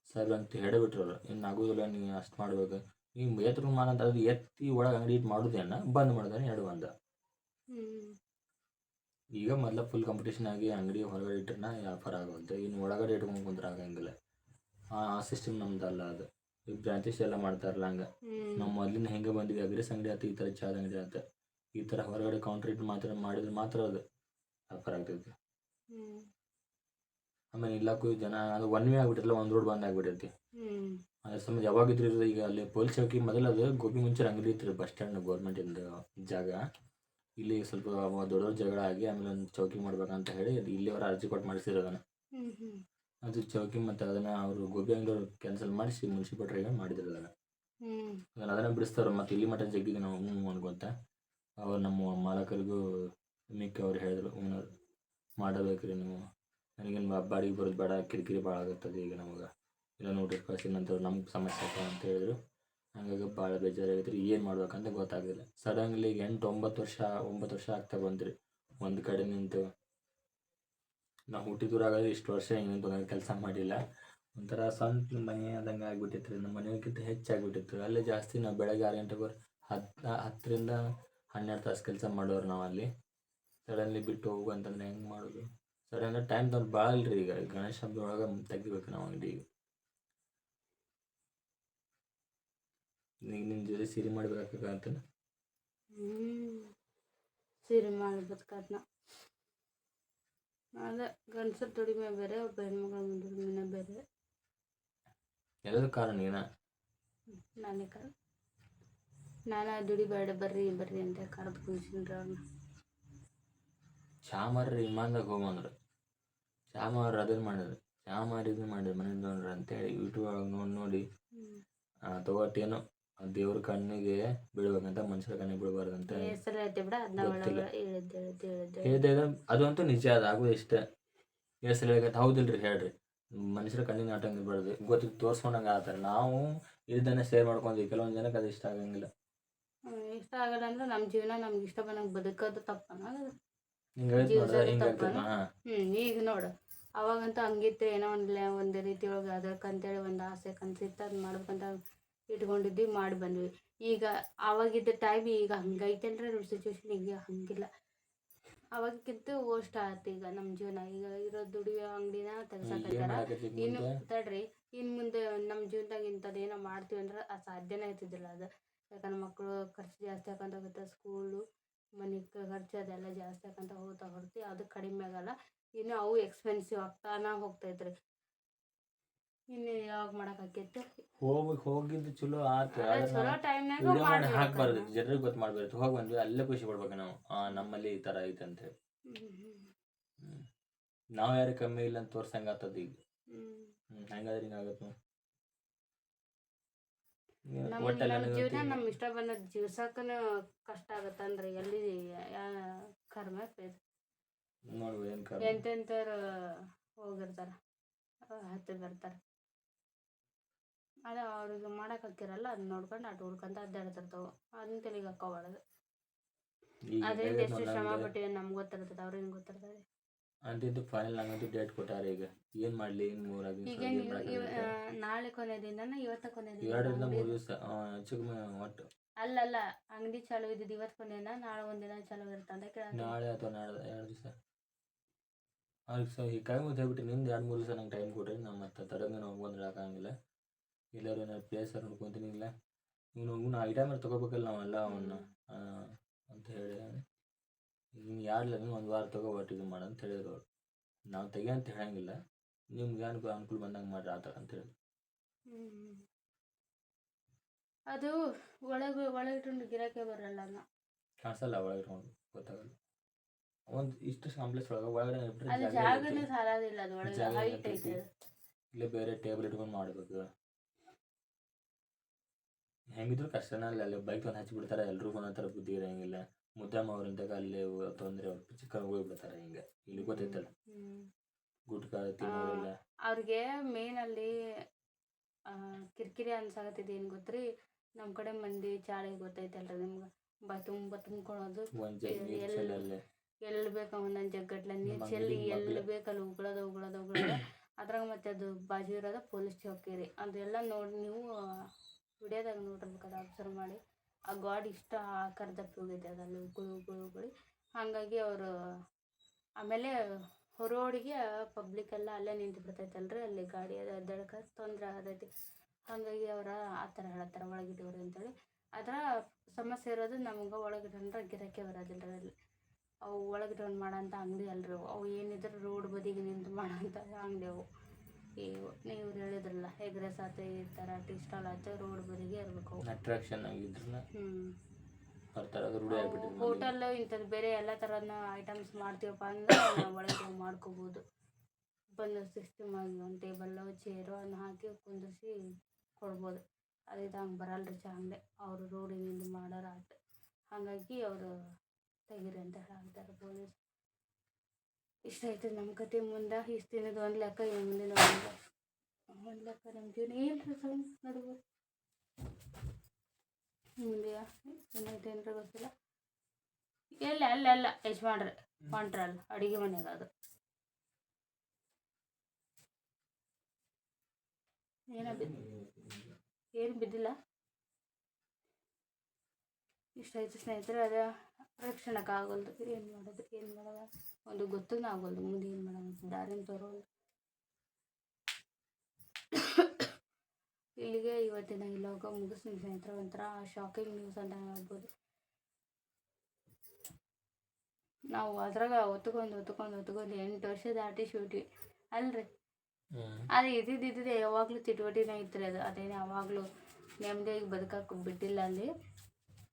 ಸರ್ ಅಂತ ಹೇಳಿಬಿಟ್ರು ಅವ್ರು. ಇನ್ನು ಆಗೋದಿಲ್ಲ ನೀವು ಅಷ್ಟು ಮಾಡ್ಬೇಕು. ನೀವು ಎತ್ತರ ಮಾನ ಅಂತ ಅದು ಎತ್ತಿ ಒಳಗೆ ಅಂಗಡಿ ಇಟ್ಟು ಮಾಡೋದೇನ ಬಂದ್ ಮಾಡ್ದಾನೆ ಎರಡು ಬಂದ ಈಗ ಮೊದಲ ಫುಲ್ ಕಾಂಪಿಟೇಷನ್ ಆಗಿ ಅಂಗಡಿ ಹೊರಗಡೆ ಇಟ್ಟರೆ ವ್ಯಾಪಾರ ಆಗುತ್ತೆ ಇನ್ನು ಒಳಗಡೆ ಇಟ್ಕೊಂಡು ಕುಂತ್ರೆ ಆಗಂಗಿಲ್ಲ. ಆ ಸಿಸ್ಟಮ್ ನಮ್ದಲ್ಲ ಅದು. ಈ ಬ್ರಾಂಚಸ್ ಎಲ್ಲ ಮಾಡ್ತಾರಲ್ಲ ಹಂಗೆ. ನಮ್ಮ ನಾವು ಮೊದಲಿನ ಹೆಂಗೆ ಬಂದಿವಿ ಅಗ್ರೆಸ್ ಅಂಗಡಿ ಆಯ್ತು ಈ ಥರ ಚಾದ ಅಂಗಡಿ ಆಯ್ತು ಈ ಥರ ಹೊರಗಡೆ ಕೌಂಟ್ರ್ ಇಟ್ಟು ಮಾತ್ರ ಮಾಡಿದ್ರೆ ಮಾತ್ರ ಅದು ವ್ಯಾಪಾರ ಆಗ್ತೈತಿ. ಆಮೇಲೆ ಇಲ್ಲಕ್ಕೂ ಜನ ಅದು ಒನ್ ವೇ ಆಗ್ಬಿಟ್ಟಿರಲ್ಲ ಒಂದು ರೋಡ್ ಬಂದ್ ಆಗ್ಬಿಟ್ಟೈತಿ ಹ್ಞೂ ಅದ್ರ ಸಂಬಂಧ ಯಾವಾಗಿದ್ರು ಇರೋದು ಈಗ ಅಲ್ಲಿ ಪೊಲೀಸ್ ಚೌಕಿ ಮೊದಲು ಅದು ಗೋಪಿ ಮುಂಚೆ ಅಂಗಡಿ ಇತ್ತು ಬಸ್ ಸ್ಟ್ಯಾಂಡ್ ಗೌರ್ಮೆಂಟಿಂದ ಜಾಗ. ಇಲ್ಲಿ ಸ್ವಲ್ಪ ದೊಡ್ಡ ಜಗಳ ಆಗಿ ಆಮೇಲೆ ಒಂದು ಚೌಕಿ ಮಾಡ್ಬೇಕಂತ ಹೇಳಿ ಇಲ್ಲಿ ಅವ್ರು ಅರ್ಜಿ ಕೊಟ್ಟು ಮಾಡಿಸಿರೋದನ್ನ. ಅದು ಚೌಕಿ ಮತ್ತೆ ಅದನ್ನ ಅವರು ಗೋಬಿ ಅಂಗಡಿ ಕ್ಯಾನ್ಸಲ್ ಮಾಡಿಸಿ ಮುನ್ಸಿಪಾಲ್ಟಿಗೆ ಮಾಡಿದ್ರು ಅದನ್ನು. ಅದನ್ನ ಅದನ್ನ ಅದನ್ನು ಬಿಡಿಸ್ತಾರೆ ಮತ್ತು ಇಲ್ಲಿ ಮಟ್ಟ ಜಗ್ಗಿಗೆ ನಾವು ಹ್ಞೂ ಅನ್ಕೊಂತ. ಅವ್ರು ನಮ್ಮ ಮಾಲಕರಿಗೂ ಮಿಕ್ಕ ಅವ್ರು ಹೇಳಿದ್ರು ಹ್ಞೂ ಮಾಡಬೇಕ್ರಿ ನೀವು. ನನಗೇನು ಬಾಡಿಗೆ ಬರೋದು ಬೇಡ, ಕಿರಿಕಿರಿ ಭಾಳ ಆಗುತ್ತದೆ ಈಗ ನಮಗೆ. ಇಲ್ಲ ನೋಟಿಸ್ ಕಳಿಸಿ ನಂತರ ನಮ್ಗೆ ಸಮಸ್ಯೆ ಆಗ್ತದೆ ಅಂತ ಹೇಳಿದ್ರು. ಹಾಗಾಗಿ ಭಾಳ ಬೇಜಾರಾಗಿತ್ತು. ರೀ ಏನು ಮಾಡ್ಬೇಕಂತ ಗೊತ್ತಾಗಲಿಲ್ಲ. ಸಡನ್ಲಿ ಎಂಟು, ಒಂಬತ್ತು ವರ್ಷ ಒಂಬತ್ತು ವರ್ಷ ಆಗ್ತಾ ಬಂದ್ರಿ ಒಂದು ಕಡೆ ನಿಂತು ನಾವು ಹುಟ್ಟಿದೂರಾಗಲಿ ಇಷ್ಟು ವರ್ಷ ಏನೇನು ಕೆಲಸ ಮಾಡಿಲ್ಲ. ಒಂಥರ ಸ್ವಂತ ಮನೆ ಆದಂಗೆ ಆಗಿಬಿಟ್ಟಿತ್ತು ರೀ ನಮ್ಮ ಮನೆಗಿಂತ ಹೆಚ್ಚಾಗ್ಬಿಟ್ಟಿತ್ತು. ಅಲ್ಲೇ ಜಾಸ್ತಿ ನಾವು ಬೆಳಗ್ಗೆ ಆರು ಗಂಟೆಗೆ ಹತ್ತು ಹತ್ತರಿಂದ ಹನ್ನೆರಡು ತಾಸು ಕೆಲಸ ಮಾಡೋರು ನಾವು ಅಲ್ಲಿ ಸಡನ್ಲಿ ಬಿಟ್ಟು ಹೋಗು ಅಂತಂದ್ರೆ ಹೆಂಗೆ ಮಾಡೋದು? ಸಡನ್ ಟೈಮ್ ತಂದು ಭಾಳ ಇಲ್ರಿ ಈಗ. ಗಣೇಶ ಹಬ್ಬದೊಳಗೆ ತೆಗಿಬೇಕು ನಾವು ಅಂಗಡಿ ಈಗ. ಈಗ ನಿಮ್ಮ ಜೊತೆ ಸಿರಿ ಮಾಡ್ಬೇಕಾಗತ್ತ ಹ್ಞೂ ಸೀರೆ ಮಾಡ್ಬೇಕದ್ನ. ಅದೇ ಗಂಡಸರ ದುಡಿಮೆ ಬೇರೆ ಒಬ್ಬ ಹೆಣ್ಮಗಳ ದುಡಿಮೆನೇ ಬೇರೆ. ಎಲ್ಲದ ಕಾರಣ ಏನ? ನಾನೇ ಕಾರಣ. ನಾನು ದುಡಿಬೇಡ ಬರ್ರಿ ಬರ್ರಿ ಅಂತ ಕರೆದು ಕುಂಸಿನ್ರಿ ಅವ್ರನ್ನ ಚಾ ಮರ್ರಿ ವಿಮಾನದಾಗ ಹೋಗಂದ್ರು ಚಾ ಅವ್ರು ಅದನ್ನ ಮಾಡಿದ್ರು. ಶ್ಯಾಮ ಅವ್ರು ಇದನ್ನ ಮಾಡಿದ್ರು ಮನೆ ಅಂತ ಹೇಳಿ ಯೂಟ್ಯೂಬ್ ಒಳಗೆ ನೋಡಿ ನೋಡಿ. ತಗೋಟೇನೋ ದೇವ್ರ ಕಣ್ಣಿಗೆ ಬೀಳ್ಬೇಕಂತ ಮನುಷ್ಯರ ಕಣ್ಣಿಗೆ ಬೀಳ್ಬಾರ್ದಂತ ಹೇಳ್ದೆ ಐತೆ ಬಿಡ ಅದನ್ನ ಗೊತ್ತಿಲ್ಲ. ಒಳಗೆ ಹೇಳಿದ್ದೆ ಹೇಳಿದ್ದೆ ಹೇಳಿದ್ದೆ. ಹೇಳಿದೆ ಅದು ನಿಜ ಅದ ಆಗೋದು ಇಷ್ಟ. ಹೇಳಕತ್ತ ಹೌದಿಲ್ರಿ ಹೇಳ್ರಿ. ಮನುಷ್ಯರ ಕಣ್ಣಿನ ಆಟ ಇರ್ಬಾರ್ದು ಗೊತ್ತಿಗೆ ತೋರ್ಸ್ಕೊಂಡಂಗ ಆತಾರೆ ನಾವು ಇದನ್ನ ಶೇರ್ ಮಾಡ್ಕೊಂಡ್ವಿ ಕೆಲವೊಂದು ಜನಕ್ಕೆ ಅದು ಇಷ್ಟ ಆಗಂಗಿಲ್ಲ. ಇಷ್ಟ ಆಗಲ್ಲ ಅಂದ್ರೆ ನಮ್ಮ ಜೀವನ ನಮ್ಗೆ ಇಷ್ಟ ಬಂದಂಗೆ ಬದುಕೋದು ತಪ್ಪನ ಹಿಂಗೆ ಹೇಳ್ತು ನೋಡ್ರಿ ಜೀವ್ಸದ ಹಿಂಗೆ ಆಗ್ತದೆ ತಪ್ಪನ? ಹಾಂ. ಹ್ಞೂ ಈಗ ನೋಡು. ಅವಾಗಂತೂ ಹಂಗಿತ್ತು ಏನೋ ಒಂದು ಒಂದು ರೀತಿ ಒಳಗೆ ಅದಕ್ಕಂತೇಳಿ ಒಂದ್ ಆಸೆ ಕನ್ಸಿತ್ತು ಅದು ಮಾಡ್ಬೇಕಂತ ಇಟ್ಕೊಂಡಿದ್ವಿ ಮಾಡಿ ಬಂದ್ವಿ. ಈಗ ಅವಾಗಿದ್ದ ಟೈಮ್ ಈಗ ಹಂಗೈತಲ್ರಿ ನಮ್ಮ ಸಿಚುವೇಶನ್ ಈಗ ಹಂಗಿಲ್ಲ. ಅವಾಗಕ್ಕಿಂತ ಓಸ್ಟ್ ಆಯ್ತು ಈಗ ನಮ್ಮ ಜೀವನ. ಈಗ ಇರೋ ದುಡಿಯೋ ಅಂಗಡಿನ ಏನು ಇನ್ನು ತಡ್ರಿ ಇನ್ನು ಮುಂದೆ ನಮ್ಮ ಜೀವನದಾಗ ಇಂಥದ್ದು ಏನೋ ಮಾಡ್ತೀವಿ ಅಂದ್ರೆ ಅದು ಸಾಧ್ಯನೇ ಆಯ್ತಿದ್ದಿಲ್ಲ ಅದು. ಯಾಕಂದ್ರೆ ಮಕ್ಕಳು ಖರ್ಚು ಜಾಸ್ತಿ ಹಾಕೊಂಡೋಗುತ್ತೆ ಸ್ಕೂಲು ಮನೆ ಖರ್ಚು ಅದೆಲ್ಲ ಜಾಸ್ತಿ ಆಕಂತ ಹೋಗ್ತಾ ಹೊರತು ಅದು ಕಡಿಮೆ ಆಗಲ್ಲ. ಇನ್ನು ಅವು ಎಕ್ಸ್ಪೆನ್ಸಿವ್ ಆಗ್ತಾನ ಹೋಗ್ತೈತ್ರಿ ಇನ್ನು ಯಾವಾಗ ಮಾಡೋಕ್ಕಾಕೈತೆ ಹೋಗಿ ಹೋಗಿದ್ದು ಚಲೋ ಆತು. ಚಲೋ ಟೈಮ್ನಾಗ ವಿಡಿಯೋ ಮಾಡಿ ಹಾಕ್ಬಾರ್ದು. ಜನರಿಗೆ ಗೊತ್ತು ಮಾಡ್ಬಾರ್ದು. ಹೋಗಿ ಬಂದ್ವಿ ಅಲ್ಲೇ ಖುಷಿ ಪಡ್ಬೇಕು ನಾವು. ಆ ನಮ್ಮಲ್ಲಿ ಈ ಥರ ಐತೆ ಅಂತ ಹೇಳಿ. ನಾವು ಯಾರು ಕಮ್ಮಿ ಇಲ್ಲ ಅಂತ ತೋರ್ಸಂಗ ಆತದ ಈಗ. ಹೆಂಗಾದ್ರೆ ಹಿಂಗಾಗತ್ತೆ ನಮ್ಮ ಜೀವನ ನನಗಂತೂ ಇಷ್ಟ ಬಂದ ಜೀವ್ಸಕ್ಕನ ಕಷ್ಟ ಆಗತ್ತಂದ್ರೆ ಎಲ್ಲಿ ಕರ್ಮ ನೋಡ್ಬೋದು ಏನು ಕರ್ಮ. ಎಂತೆಂಥವ್ರು ಹೋಗಿರ್ತಾರ ಹತ್ತಿ ಬರ್ತಾರ. ಅದ ಅವ್ರಿಗೆ ಮಾಡಕ್ ಹಾಕಿರಲ್ಲ ಅದ್ ನೋಡ್ಕೊಂಡು ಅಟ್ ಹುಡ್ಕೊಂತ ಅಡ್ಡಾಡ್ತಿರ್ತಾವ. ಅದನ್ನ ತಲೆಗೆ ಹಾಕೋಬಾರ್ದು ಅದರಿಂದ ಎಷ್ಟು ಶ್ರಮ ಪಟ್ಟಿ ಪಟ್ಟಿವಿ ನಮ್ಗೆ ಗೊತ್ತಿರ್ತದೆ ಅವ್ರಿಗೆ ಗೊತ್ತಿರ್ತದೆ. ಅಂತಿದ್ದು ಫೈನಲ್ ಆಗೋದು ಡೇಟ್ ಕೊಟ್ಟಾರೆ ಈಗ. ಏನ್ ಮಾಡ್ಲಿ ಇನ್ ಮೂರಾಗ ಈಗ ನಾಳೆ ಕೊನೆ ದಿನ ಇವತ್ತ ಕೊನೆ ದಿನ ಎರಡರಿಂದ ಮೂರು ದಿವಸ ಹೆಚ್ಚು ಒಟ್ಟು. ಅಲ್ಲಲ್ಲ ಅಂಗಡಿ ಚಾಲು ಇದ್ದಿದ್ದು ಇವತ್ತು ಕೊನೆ ನಾಳೆ ಒಂದಿನ ಚಾಲು ಇರುತ್ತೆ ಅಂತ ಕೇಳ ನಾಳೆ ಅಥವಾ ನಾಳೆ ಎರಡು ದಿವಸ. ಅವ್ರಿಗೆ ಸೊ ಈ ಟೈಮ್ ಹೇಳ್ಬಿಟ್ಟು ನಿಮ್ದು ಎರಡು ಮೂರು ದಿವಸ ನಂಗೆ ಟೈಮ್ ಕೊಡ್ರಿ ನಾನು ಮತ್ತೆ ತಡಂಗ ನಾವು ಬಂದ್ರೆ ಆಗಂಗಿಲ್ಲ ಎಲ್ಲರೂ ಏನಾದ್ರು ಪ್ಲೇಸ್ ನೋಡ್ಕೊತೀನಿ ಇಲ್ಲ ಇವನು ಇವನು ಐಟಮ್ ತೊಗೋಬೇಕಲ್ಲ ನಾವೆಲ್ಲ ಅವನ್ನ ಅಂತ ಹೇಳಿ. ಇನ್ನು ಲಗ್ನ ಒಂದು ವಾರ ತಗೋ ಒಟ್ಟು ಇದು ಮಾಡು ಅಂತ ಹೇಳಿದ್ರು ಅವ್ರು. ನಾವು ತೆಗಿ ಅಂತ ಹೇಳಂಗಿಲ್ಲ. ನಿಮ್ಗೆ ಅನುಕೂಲ ಅನುಕೂಲ ಬಂದಂಗೆ ಮಾಡ್ರಿ ಆತ ಅಂತ ಹೇಳಿದ್ರು. ಹ್ಮ್. ಅದು ಒಳಗೆ ಒಳಗಿಟ್ಕೊಂಡು ಗಿರಾಕೆ ಬರಲ್ಲ ನಾ ಕಾಣಿಸಲ್ಲ ಒಳಗೆ ಇಟ್ಕೊಂಡು ಗೊತ್ತಾಗಲ್ಲ. ಒಂದು ಇಷ್ಟು ಕಾಂಪ್ಲೆಕ್ಸ್ ಒಳಗೆ ಒಳಗಡೆ ಇಟ್ರೆ ಅದು ಜಾಗ ಜಾಗನೇ ಇರ್ತೈತಿ. ಸಾಲೋದಿಲ್ಲ ಅದು ಒಳಗೆ ಜಾಗ ಹೈಟ್ ಇರ್ತೈತಿ. ಐತೆ. ಇಲ್ಲೇ ಬೇರೆ ಟೇಬಲ್ ಇಟ್ಕೊಂಡು ಮಾಡ್ಬೇಕು. ಹೆಂಗಿದ್ರು ಕಷ್ಟನೇ ಅಲ್ಲ ಅಲ್ಲಿ ಬೈಕ್ ಒಂದು ಹಚ್ಚಿ ಬಿಡ್ತಾರೆ ಎಲ್ರಿಗೂ ಒಂದೊಂದು ಥರ ಬುದ್ಧಿ ಇರಂಗಿಲ್ಲ. ಮುದ್ದಮ್ಮ ಅವ್ರಿಂದಾಗ ಅಲ್ಲಿ ತೊಂದರೆ ಚಿಕ್ಕನ್ ಹೋಗ್ಬಿಡ್ತಾರೆ ಹಿಂಗೆ ಇಲ್ಲಿ ಗೊತ್ತೈತಲ್ಲ. ಗುಟ್ಕ ತಿನ್ನೋರೆಲ್ಲ ಅವ್ರಿಗೆ ಮೇನ್ ಅಲ್ಲಿ ಆ, ಕಿರಿಕಿರಿ ಅನ್ಸಾಕತ್ತಿದ್ದು ಏನ್ ಗೊತ್ತ್ರಿ? ನಮ್ಮ ಕಡೆ ಮಂದಿ ಚಾಳಿ ಗೊತ್ತೈತಲ್ರಿ ನಿಮ್ಗೆ. ಬಾ ತುಂಬ ತುಂಬ್ಕೊಳೋದು. ಒಂದ್ ಬೇಕ ನೀರ್ ಎಲ್ಲಿ- ಚೆಲ್ಲಲ್ಲೇ. ಎಲ್ಲಿ ಬೇಕು ಒಂದೊಂದು ಜಗ್ಗಟ್ಲೆ ನೀರು ಚೆಲ್ಲಿ ಅಂಗಡಿ ಎಲ್ಲಿ ಮಗ್ಳು. ಬೇಕಲ್ಲಿ ಉಗುಳೋದು ಉಗುಳೋದು ಉಗುಳೋದು. ಅದ್ರಾಗ ಮತ್ತೆ ಅದು ಬಾಜು ಇರೋದ ಪೊಲೀಸ್ ಚೌಕಿ ರೀ ಅದೆಲ್ಲ ನೋಡಿ ನೀವು ವಿಡಿಯೋದಾಗ ನೋಡಿರ್ಬೇಕಾದ್ರೆ ಅಬ್ಸರ್ವ್ ಮಾಡಿ. ಆ ಗಾಡ್ ಇಷ್ಟ ಕರ್ದಪ್ಪ ಹೋಗೈತೆ ಅದನ್ನು ಗುಳು ಗುಳು ಉಗುಳಿ. ಹಾಗಾಗಿ ಅವರು ಆಮೇಲೆ ರೋಡಿಗೆ ಪಬ್ಲಿಕ್ ಎಲ್ಲ ಅಲ್ಲೇ ನಿಂತು ಬಿಡ್ತೈತಲ್ರಿ ಅಲ್ಲಿ ಗಾಡಿ ಅದು ಅಡ್ಡಾಡಕ್ಕೆ ತೊಂದರೆ ಆಗತೈತಿ. ಹಾಗಾಗಿ ಅವ್ರ ಆ ಥರ ಹೇಳ್ತಾರೆ ಒಳಗಿಟ್ಟವ್ರಿ ಅಂತೇಳಿ. ಅದರ ಸಮಸ್ಯೆ ಇರೋದು ನಮ್ಗೆ ಒಳಗಿಟ್ಟಂದ್ರೆ ಗಿರಕ್ಕೆ ಬರೋದಿಲ್ಲ ರೀ ಅಲ್ಲಿ. ಅವು ಒಳಗಿಡೋನ್ ಮಾಡೋಂಥ ಅಂಗಡಿ ಅಲ್ರಿ ಅವು. ಏನಿದ್ರು ರೋಡ್ ಬದಿಗೆ ನಿಂತು ಮಾಡೋಂಥ ಅಂಗಡಿ ಅವು. ಇವು ನೀವು ಹೇಳಿದ್ರಲ್ಲ ಎಗ್ ರೈಸ್ ಆತು ಈ ಥರ ಟೀ ಸ್ಟಾಲ್ ಆಯ್ತು ರೋಡ್ ಬದಿಗೆ ಇರ್ಬೇಕು. ಅಟ್ರಾಕ್ಷನ್ ಆಗಿದ್ರನ್ನ ಬರ್ತಾರೆ ಅದು ರೂಢಿ ಆಗ್ಬಿಟ್ಟಿದೆ ಹೋಟೆಲ್ ಇಂಥದ್ದು ಬೇರೆ ಎಲ್ಲ ಥರನ ಐಟಮ್ಸ್ ಮಾಡ್ತೀವಪ್ಪ ಅಂದ್ರೆ ನಾವು ಒಳಗೆ ಮಾಡ್ಕೋಬೋದು. ಬಂದು ಸಿಸ್ಟಮ್ ಆಗಿ ಒಂದು ಟೇಬಲ್ಲು ಚೇರು ಅನ್ನ ಹಾಕಿ ಕುಂದಿಸಿ ಕೊಡ್ಬೋದು. ಅದೇ ಹಂಗೆ ಬರಲ್ರಿ ಚಾ ಅವರು ರೋಡಿನಿಂದ ಮಾಡೋರು ಆಟ ಹಾಗಾಗಿ ಅವರು ತೆಗೀರಿ ಅಂತ ಹೇಳ್ತಾರೆ ಪೊಲೀಸ್. ಇಷ್ಟ ಆಯ್ತು ನಮ್ಮ ಕತೆ ಮುಂದೆ, ಇಷ್ಟು ದಿನದ ಒಂದು ಲೆಕ್ಕ ಇನ್ನು ಮುಂದಿನ ಒಂದು ಒಂದು ಲೆಕ್ಕ ನಮ್ಮ ಜೀವನ ಏನು ಸೌಂಡ್ ನಡುವೆ? ಮುಂದೆ ಏನಾಯ್ತು ಏನಾರ ಗೊತ್ತಿಲ್ಲ. ಎಲ್ಲ ಅಲ್ಲ ಅಲ್ಲ ಯಜಮಾನ್ರೆ, ಹೊಂಟ್ರಲ್ಲ ಅಡಿಗೆ ಮನೆಗೆ ಅದು. ಏನ ಬಿದ್ದು ಏನು ಬಿದ್ದಿಲ್ಲ. ಇಷ್ಟ ಆಯ್ತು ಸ್ನೇಹಿತರೆ, ಅದ ರಕ್ಷಣಕ್ಕಾಗಲ್ದು. ಏನು ಮಾಡೋದು ಏನು ಮಾಡೋದು? ಒಂದು ಗೊತ್ತೂ ಆಗೋಲ್ದು ಮುಂದೆ ಏನು ಮಾಡೋದು? ದಾರಿನ ತೋರೋದು ಇಲ್ಲಿಗೆ ಇವತ್ತಿನ ಇಲ್ಲೋಗ ಮುಗಿಸ್ತೀನಿ ಸ್ನೇಹಿತರೆ. ಒಂಥರ ಶಾಕಿಂಗ್ ನ್ಯೂಸ್ ಅಂತ ಹೇಳ್ಬೋದು. ನಾವು ಅದ್ರಾಗ ಒತ್ಕೊಂಡು ಒತ್ಕೊಂಡು ಹೊತ್ಕೊಂಡು ಎಂಟು ವರ್ಷ ದಾಟಿ ಶೂಟಿ ಅಲ್ರಿ? ಅದೇ ಇದ್ದಿದ್ದು ಇದ್ದಿದ್ದು ಯಾವಾಗಲೂ ಚಿಟುವಟಿನೇ ಇತ್ತು ಅದು. ಅದೇನು ಯಾವಾಗಲೂ ನೆಮ್ಮದಿಯಾಗಿ ಬದುಕಕ್ಕೆ ಬಿಟ್ಟಿಲ್ಲ ಅಲ್ಲಿ.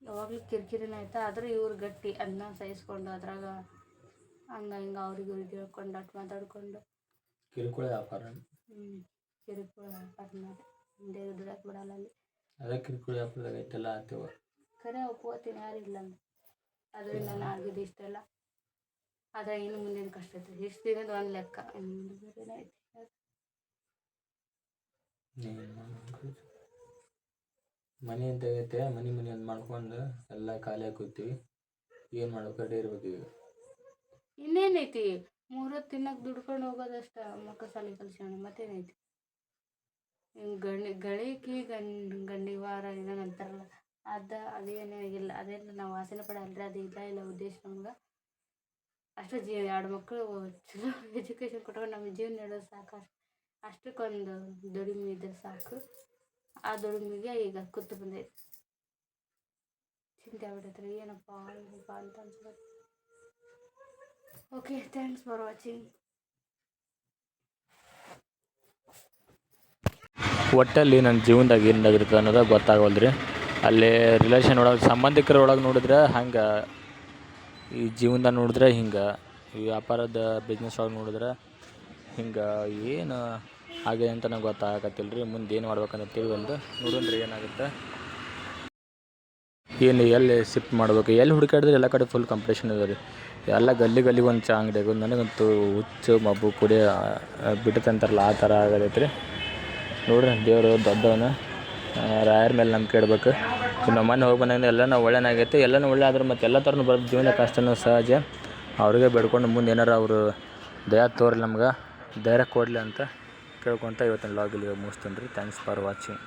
ಯಾವಾಗಲೂ ಕಿರಿಕಿರಿನ ಆಯ್ತಾ ಆದರೂ ಇವ್ರು ಗಟ್ಟಿ. ಅದನ್ನ ಸಹಿಸ್ಕೊಂಡು ಅದ್ರಾಗ ಹಂಗೆ ಹಿಂಗ ಅವ್ರಿಗೆ ಇವ್ರಿಗೆ ಹೇಳ್ಕೊಂಡು ಅಟ್ ಮಾತಾಡ್ಕೊಂಡು. ಕಿರುಕುಳ ವ್ಯಾಪಾರ ಹ್ಞೂ ಕಿರುಕುಳ ವ್ಯಾಪಾರ ಹಿಂದೆ ದುಡಕ್ ಬಿಡಲ್ಲ ಅಲ್ಲಿ. ಅದ ಕಿರುಕುಳ ವ್ಯಾಪಾರದಾಗ ಐತೆಲ್ಲ ಆಗ್ತೇವ ಖರೆ ಒಪ್ಕೋತೀನಿ ಯಾರಿಲ್ಲ ಅದರಿಂದ ನಾನು ಆಗಿದ್ದು ಇಷ್ಟೆಲ್ಲ. ಆದರೆ ಇನ್ನು ಮುಂದಿನ ಕಷ್ಟ ಐತಿ. ಇಷ್ಟು ದಿನದ ಒಂದು ಲೆಕ್ಕ? ಮನೆ ಅಂತ ಐತೆ. ಮನೆ ಮನೆ ಅಂತ ಮಾಡ್ಕೊಂಡು ಎಲ್ಲ ಖಾಲಿ ಹಾಕೋತೀವಿ ಏನು ಮಾಡ್ಬೇಕು ಅಡ್ಡಿ ಇರ್ಬೇಕು ಈಗ. ಇನ್ನೇನೈತಿ? ಮೂರೊತ್ತು ತಿನ್ನಕ್ಕೆ ದುಡ್ಕೊಂಡು ಹೋಗೋದಷ್ಟ ಮಕ್ಕ ಸಾಲಿ ಕಲ್ಸೋಣ ಮತ್ತೇನೈತಿ? ಗಣಿ, ಗಳಿಕಿ ಗಂಡ್ ಗಂಡಿವಾರ ಏನೋ ಅಂತಾರಲ್ಲ, ಅದ ಅದೇನೇ ಇಲ್ಲ ಅದೇನು ನಾವು ವಾಸನೆ ಪಡಲ್ರಿ, ಅದು ಇಲ್ಲ ಇಲ್ಲ ಉದ್ದೇಶ ನಮ್ಗೆ. ಅಷ್ಟು ಜೀವ ಎರಡು ಮಕ್ಕಳು ಚಲೋ ಎಜುಕೇಶನ್ ಕೊಟ್ಕೊಂಡು ನಮ್ಮ ಜೀವನ ನಡೆಯೋದು ಸಾಕು ಅಷ್ಟಕ್ಕೊಂದು ದುಡಿಮೆ ಇದ್ರೆ ಸಾಕು. ಆ ದುಡಿಮೆಗೆ ಈಗ ಕೂತು ಬಂದೈತಿ. ಚಿಂತೆ ಆಗ್ಬಿಟ್ಟೈತ್ರಿ ಏನಪ್ಪ ಏನಪ್ಪ ಅಂತ ಅನ್ಸ್ಬಿಟ್ಟು ಓಕೆ ಥ್ಯಾಂಕ್ಸ್ ಫಾರ್ ವಾಚಿಂಗ್ ಒಟ್ಟಲ್ಲಿ ನನ್ನ ಜೀವನದಾಗ ಏನಾಗಿರುತ್ತೆ ಅನ್ನೋದು ಗೊತ್ತಾಗವಲ್ದು ಅಲ್ಲಿ ರಿಲೇಷನ್ ಒಳಗೆ, ಸಂಬಂಧಿಕರ ಒಳಗೆ ನೋಡಿದ್ರೆ ಹಂಗೆ. ಈ ಜೀವನದಾಗ ನೋಡಿದ್ರೆ ಹಿಂಗೆ. ಈ ವ್ಯಾಪಾರದ ಬಿಸ್ನೆಸ್ ಒಳಗೆ ನೋಡಿದ್ರೆ ಹಿಂಗೆ. ಏನು ಹಾಗೆ ಅಂತ ನಂಗೆ ಗೊತ್ತಾಗತ್ತಿಲ್ಲ ರೀ ಮುಂದೆ ಏನು ಮಾಡ್ಬೇಕಂತ ತಿಳಿವಲ್ದು ನೋಡೋಣ ರೀ ಏನಾಗುತ್ತೆ. ಏನು ಎಲ್ಲಿ ಶಿಫ್ಟ್ ಮಾಡ್ಬೇಕು? ಎಲ್ಲಿ ಹುಡುಕಾಡಿದ್ರೆ ಎಲ್ಲ ಕಡೆ ಫುಲ್ ಕಾಂಪಿಟೇಷನ್ ಇದೆ ರೀ. ಎಲ್ಲ ಗಲ್ಲಿ ಗಲ್ಲಿಗೆ ಒಂದು ಚಾ ಅಂಗಡಿ ಆಗೋದು ನನಗಂತೂ ಹುಚ್ಚು, ಮಬ್ಬು ಕುಡಿ ಬಿಡುತ್ತಂತಾರಲ್ಲ ಆ ಥರ ಆಗದೈತೆ ರೀ ನೋಡ್ರಿ, ದೇವರು ದೊಡ್ಡವನ. ರಾಯರ ಮೇಲೆ ನಂಬಿಕೆ ಇಡ್ಬೇಕು. ನಮ್ಮ ಮನೆ ಹೋಗಿ ಬಂದಾಗ ಎಲ್ಲನೂ ಒಳ್ಳೆನಾಗೈತೆ. ಎಲ್ಲನೂ ಒಳ್ಳೆ ಆದ್ರೆ ಮತ್ತೆ ಎಲ್ಲ ಥರನೂ ಬರೋದು ಜೀವನ ಕಷ್ಟನೂ ಸಹಜ. ಅವ್ರಿಗೆ ಬೇಡ್ಕೊಂಡು ಮುಂದೆ ಏನಾರ ಅವರು ದಯ ತೋರಿ ನಮ್ಗೆ. ಧೈರ್ಯ ಕೊಡಲಿ ಅಂತ ಕೇಳ್ಕೊತ ಇವತ್ತಿನ ಲಾಗ್ ಇಲ್ಲಿಗೆ ಮುಗಿಸ್ತೀನಿ ರೀ. Thanks for watching